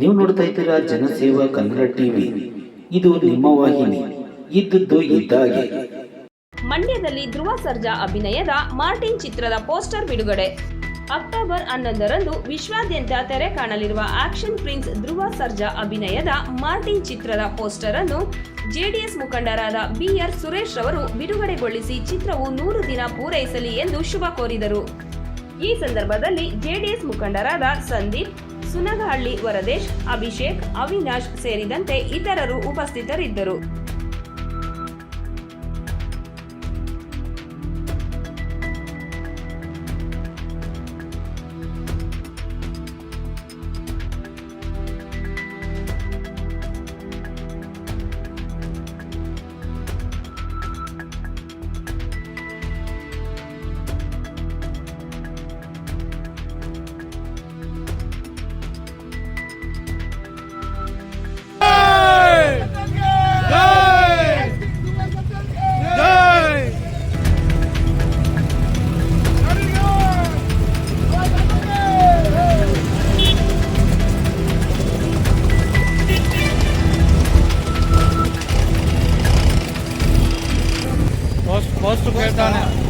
ನೀವು ನೋಡ್ತಾ ಇದ್ದೀರಾ ಜನಸೇವಾ ಕನ್ನಡ ಟಿವಿ. ಇದು ನಿಮ್ಮ ವಾಹಿನಿ. ಇದ್ದದ್ದು ಇದ್ದಾಗೆ ಮಂಡ್ಯದಲ್ಲಿ ಧ್ರುವ ಸರ್ಜಾ ಅಭಿನಯದ ಮಾರ್ಟಿನ್ ಚಿತ್ರದ ಪೋಸ್ಟರ್ ಬಿಡುಗಡೆ. ಅಕ್ಟೋಬರ್ ಹನ್ನೊಂದರಂದು ವಿಶ್ವಾದ್ಯಂತ ತೆರೆ ಕಾಣಲಿರುವ ಆಕ್ಷನ್ ಪ್ರಿನ್ಸ್ ಧ್ರುವ ಸರ್ಜಾ ಅಭಿನಯದ ಮಾರ್ಟಿನ್ ಚಿತ್ರದ ಪೋಸ್ಟರ್ ಅನ್ನು ಜೆಡಿಎಸ್ ಮುಖಂಡರಾದ ಬಿಆರ್ ಸುರೇಶ್ ರವರು ಬಿಡುಗಡೆಗೊಳಿಸಿ ಚಿತ್ರವು ನೂರು ದಿನ ಪೂರೈಸಲಿ ಎಂದು ಶುಭ ಕೋರಿದರು. ಈ ಸಂದರ್ಭದಲ್ಲಿ ಜೆಡಿಎಸ್ ಮುಖಂಡರಾದ ಸಂದೀಪ್ ಸುನಗಹಳ್ಳಿ ವರದೇಶ್ ಅಭಿಷೇಕ್ ಅವಿನಾಶ್ ಸೇರಿದಂತೆ ಇತರರು ಉಪಸ್ಥಿತರಿದ್ದರು. વસ્તુ કહેતા ને?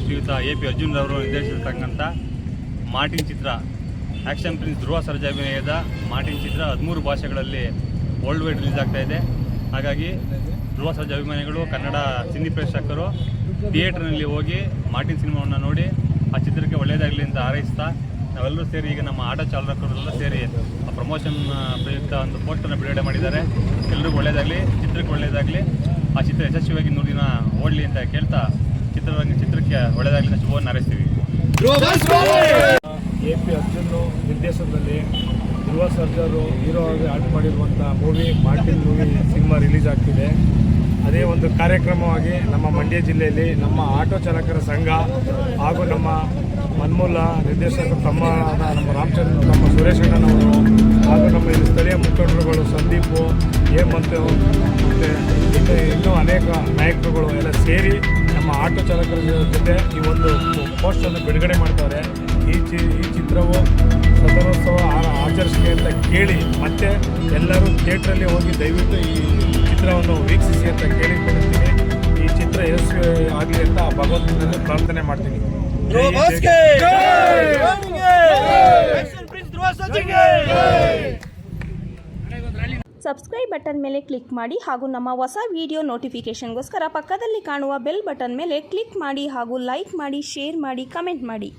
ಶ್ರೀಯುತ ಎ ಪಿ ಅರ್ಜುನ್ ಅವರು ನಿರ್ದೇಶಿಸಿರ್ತಕ್ಕಂಥ ಮಾರ್ಟಿನ್ ಚಿತ್ರ ಆ್ಯಕ್ಷನ್ ಪ್ರಿನ್ಸ್ ಧ್ರುವ ಸರ್ಜಾ ಅಭಿನಯದ ಮಾರ್ಟಿನ್ ಚಿತ್ರ ಹದಿಮೂರು ಭಾಷೆಗಳಲ್ಲಿ ವರ್ಲ್ಡ್ ವೈಡ್ ರಿಲೀಸ್ ಆಗ್ತಾ ಇದೆ. ಹಾಗಾಗಿ ಧ್ರುವ ಸರ್ಜಾ ಅಭಿಮಾನಿಗಳು ಕನ್ನಡ ಸಿನಿ ಪ್ರೇಕ್ಷಕರು ಥಿಯೇಟರ್ನಲ್ಲಿ ಹೋಗಿ ಮಾರ್ಟಿನ್ ಸಿನಿಮಾವನ್ನು ನೋಡಿ ಆ ಚಿತ್ರಕ್ಕೆ ಒಳ್ಳೆಯದಾಗಲಿ ಅಂತ ಹಾರೈಸ್ತಾ ನಾವೆಲ್ಲರೂ ಸೇರಿ ಈಗ ನಮ್ಮ ಆಟೋ ಚಾಲಕರೆಲ್ಲ ಸೇರಿ ಆ ಪ್ರಮೋಷನ್ ಪ್ರಯುಕ್ತ ಒಂದು ಪೋಸ್ಟನ್ನು ಬಿಡುಗಡೆ ಮಾಡಿದ್ದಾರೆ. ಎಲ್ಲರಿಗೂ ಒಳ್ಳೆಯದಾಗಲಿ ಚಿತ್ರಕ್ಕೆ ಒಳ್ಳೆಯದಾಗಲಿ ಆ ಚಿತ್ರ ಯಶಸ್ವಿಯಾಗಿ ನೂರು ದಿನ ಓಡಲಿ ಅಂತ ಕೇಳ್ತಾ ಚಿತ್ರರಂಗ ಚಿತ್ರಕ್ಕೆ ಒಳ್ಳೆಯದಾಗಲಿ ಶುಭವನ್ನು ಹಾರೈಸ್ತೀವಿ. ಎ ಪಿ ಅರ್ಜುನ್ ನಿರ್ದೇಶನದಲ್ಲಿ ಧ್ರುವ ಸರ್ಜರು ಹೀರೋ ಆಗಿ ಆಟ ಮಾಡಿರುವಂಥ movie, Martin movie cinema release ಆಗ್ತಿದೆ. ಅದೇ ಒಂದು ಕಾರ್ಯಕ್ರಮವಾಗಿ ನಮ್ಮ ಮಂಡ್ಯ ಜಿಲ್ಲೆಯಲ್ಲಿ ನಮ್ಮ ಆಟೋ ಚಾಲಕರ ಸಂಘ ಹಾಗೂ ನಮ್ಮ ಮನ್ಮೂಲ ನಿರ್ದೇಶಕರು ತಮ್ಮ ನಮ್ಮ ರಾಮಚಂದ್ರ, ನಮ್ಮ ಸುರೇಶ್ ಅಣ್ಣನವರು ಹಾಗೂ ನಮ್ಮ ಇಲ್ಲಿ ಸ್ಥಳೀಯ ಮುಖಂಡರುಗಳು ಸಂದೀಪು, ಹೇಮಂತ್ ಮತ್ತು ಇನ್ನು ಇನ್ನೂ ಅನೇಕ ನಾಯಕರುಗಳು ಎಲ್ಲ ಸೇರಿ ನಮ್ಮ ಆಟೋ ಚಾಲಕರ ಜೊತೆ ಈ ಒಂದು ಪೋಸ್ಟನ್ನು ಬಿಡುಗಡೆ ಮಾಡ್ತಾರೆ. ಈ ಕೇಳಿ ಮತ್ತೆ ಎಲ್ಲರೂ ಥಿಯೇಟ್ರಲ್ಲಿ ಹೋಗಿ ದಯವಿಟ್ಟು ಈ ಚಿತ್ರವನ್ನು ವೀಕ್ಷಿಸಿ ಅಂತ ಕೇಳಿಕೊಳ್ತೀನಿ ಈ ಚಿತ್ರ ಯಶಸ್ವಿ ಆಗಲಿ ಅಂತ ಭಗವಂತನನ್ನು ಪ್ರಾರ್ಥನೆ ಮಾಡ್ತೀನಿ. ಸಬ್ಸ್ಕ್ರೈಬ್ ಬಟನ್ ಮೇಲೆ ಕ್ಲಿಕ್ ಮಾಡಿ ಹಾಗೂ ನಮ್ಮ ಹೊಸ ವಿಡಿಯೋ ನೋಟಿಫಿಕೇಶನ್ಗೋಸ್ಕರ ಪಕ್ಕದಲ್ಲಿ ಕಾಣುವ ಬೆಲ್ ಬಟನ್ ಮೇಲೆ ಕ್ಲಿಕ್ ಮಾಡಿ ಹಾಗೂ ಲೈಕ್ ಮಾಡಿ ಶೇರ್ ಮಾಡಿ ಕಮೆಂಟ್ ಮಾಡಿ.